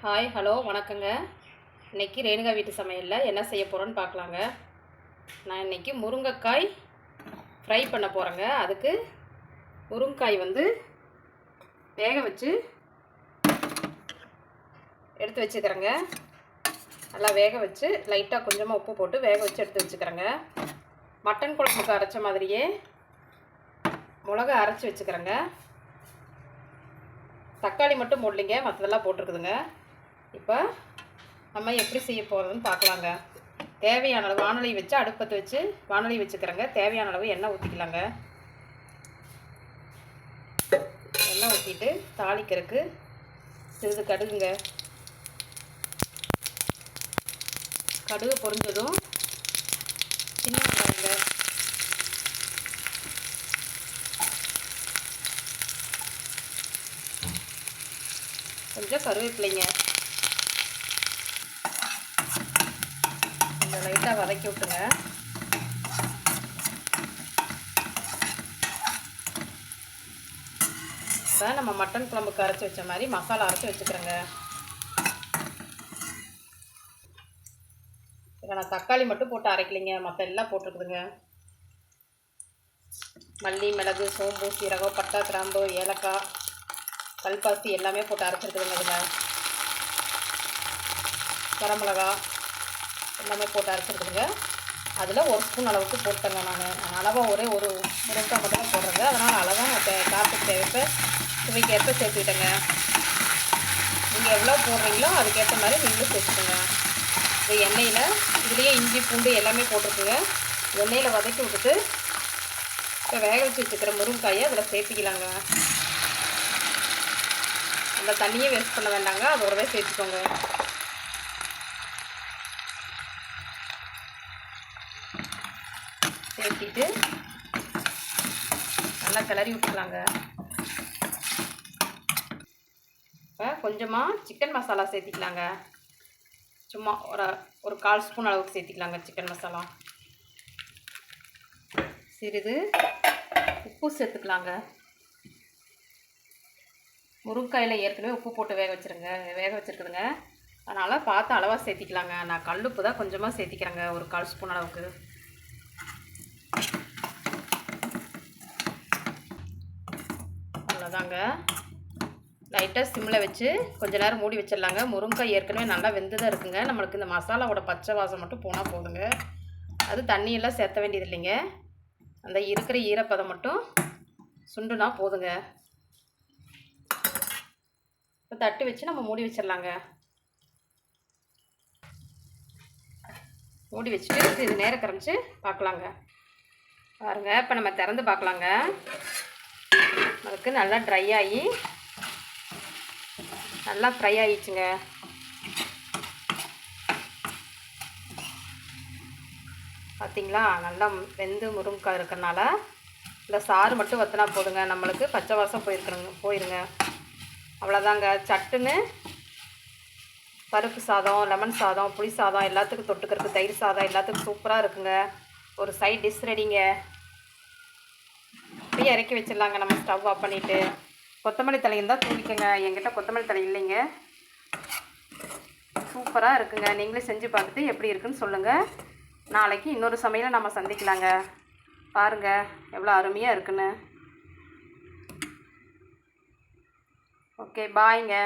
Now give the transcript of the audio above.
Hi hello வணக்கங்க. இன்னைக்கு ரேணுகா வீட்டு சமையலில் என்ன செய்ய போகிறோன்னு பார்க்கலாங்க. நான் இன்னைக்கு முருங்கைக்காய் ஃப்ரை பண்ண போகிறேங்க அதுக்கு முருங்கைக்காய் வந்து வேக வச்சு எடுத்து வச்சுக்கிறேங்க. நல்லா வேக வச்சு லைட்டாக கொஞ்சமாக உப்பு போட்டு வேக வச்சு எடுத்து வச்சுக்கிறேங்க. மட்டன் குழம்புக்கு அரைச்ச மாதிரியே மிளகா அரைச்சி வச்சுக்கிறேங்க. தக்காளி மட்டும் போடலிங்க மற்றதெல்லாம் போட்டிருக்குதுங்க. இப்போ நம்ம எப்படி செய்ய போகிறதுன்னு பார்க்கலாங்க. தேவையான அளவு வானொலி வச்சு அடுப்பத்தை வச்சு வானொலி வச்சுக்கிறேங்க. தேவையான அளவு எண்ணெய் ஊற்றிக்கலாங்க எண்ணெய் ஊற்றிட்டு தாளிக்கிறதுக்கு சிறிது கடுகுங்க. கடுகு பொரிஞ்சதும் சின்ன வெங்காயங்க. கொஞ்சம் கருவேப்பிலைங்க கொஞ்சம் லைட்டாக வதக்கி விட்டுங்க இப்போ நம்ம மட்டன் குழம்புக்கு அரைச்சி வச்ச மாதிரி மசாலா அரைச்சி வச்சுக்கிறோங்க. இப்போ நான் தக்காளி மட்டும் போட்டு அரைக்கலைங்க. மற்ற எல்லாம் போட்டிருக்குதுங்க. மல்லி மிளகு சோம்பு சீரகம் பட்டா கிராம்பு ஏலக்காய் கல்பாசி எல்லாமே போட்டு அரைச்சிருக்குதுங்க இதில். வரமிளகா எல்லாமே போட்டு அரைச்சிருக்குதுங்க. அதில் ஒரு ஸ்பூன் அளவுக்கு போட்டேங்க நான். அளவாக ஒரே ஒரு முருங்கைக்காய் மட்டும் தான் போடுறேங்க. அதனால் அளவாக நான் தே தேவைப்ப சுவைக்கு ஏற்ப சேர்த்துக்கிட்டேங்க. நீங்கள் எவ்வளோ போடுறீங்களோ அதுக்கேற்ற மாதிரி நீங்களும் சேர்த்துக்கோங்க. இது எண்ணெயில் இதுலேயே இஞ்சி பூண்டு எல்லாமே போட்டிருக்குங்க. எண்ணெயில் வதக்கி விட்டுட்டு இப்போ வேக வச்சு வச்சுக்கிற முருங்காயை அதில் சேர்த்துக்கலாங்க. அந்த தண்ணியே வேஸ்ட் பண்ண வேண்டாங்க. அதோடவே சேர்த்துக்கோங்க. சேர்த்திட்டு நல்லா கிளறி விட்டுக்கலாங்க. இப்போ கொஞ்சமாக சிக்கன் மசாலா சேர்த்திக்கலாங்க. சும்மா ஒரு ஒரு கால் ஸ்பூன் அளவுக்கு சேர்த்திக்கலாங்க சிக்கன் மசாலா சிறிது உப்பு சேர்த்துக்கலாங்க. முருங்காயில் ஏற்கனவே உப்பு போட்டு வேக வச்சுருங்க வேக வச்சுருக்குதுங்க. அதனால் பார்த்து அளவாக சேர்த்திக்கலாங்க. நான் கல்லுப்பு தான் கொஞ்சமாக சேர்த்திக்கிறேங்க ஒரு கால் ஸ்பூன் அளவுக்கு. அவ்வளோதாங்க லைட்டாக சிம்மில் வச்சு கொஞ்ச நேரம் மூடி வச்சிடலாங்க. முருங்காய் ஏற்கனவே நல்லா வெந்து தான் இருக்குங்க. நம்மளுக்கு இந்த மசாலாவோட பச்சை வாசம் மட்டும் போனால் போதுங்க. அது தண்ணியெல்லாம் சேர்த்த வேண்டியது இல்லைங்க. அந்த இருக்கிற ஈரப்பதம் மட்டும் சுண்டுனா போதுங்க. இப்போ தட்டு வச்சு நம்ம மூடி வச்சிடலாங்க. மூடி வச்சுட்டு இது நேரம் கரைஞ்சி பார்க்கலாங்க. பாருங்கள் இப்போ நம்ம திறந்து பார்க்கலாங்க. அதுக்கு நல்லா ட்ரை ஆகி நல்லா ஃப்ரை ஆகிடுச்சுங்க பார்த்தீங்களா நல்லா வெந்து முருங்கைக்காய் இருக்கிறனால இந்த சாறு மட்டும் வற்றினா போதுங்க. நம்மளுக்கு பச்சை வாசம் போயிருக்கணுங்க போயிருங்க. அவ்வளோதாங்க சட்டுன்னு பருப்பு சாதம் லெமன் சாதம் புளி சாதம் எல்லாத்துக்கும் தொட்டுக்கிறதுக்கு தயிர் சாதம் எல்லாத்துக்கும் சூப்பராக இருக்குங்க. ஒரு சைட் டிஷ் ரெடிங்க அப்படியே இறக்கி வச்சிடலாங்க. நம்ம ஸ்டவ் ஆஃப் பண்ணிவிட்டு கொத்தமல்லி தலை இருந்தால் தூவிக்கங்க. என்கிட்ட கொத்தமல்லி தலை இல்லைங்க. சூப்பராக இருக்குங்க. நீங்களே செஞ்சு பார்த்துட்டு எப்படி இருக்குன்னு சொல்லுங்கள் நாளைக்கு இன்னொரு சமையலை நம்ம சந்திக்கலாங்க. பாருங்கள் எவ்வளோ அருமையாக இருக்குன்னு. ஓகே பாய்ங்க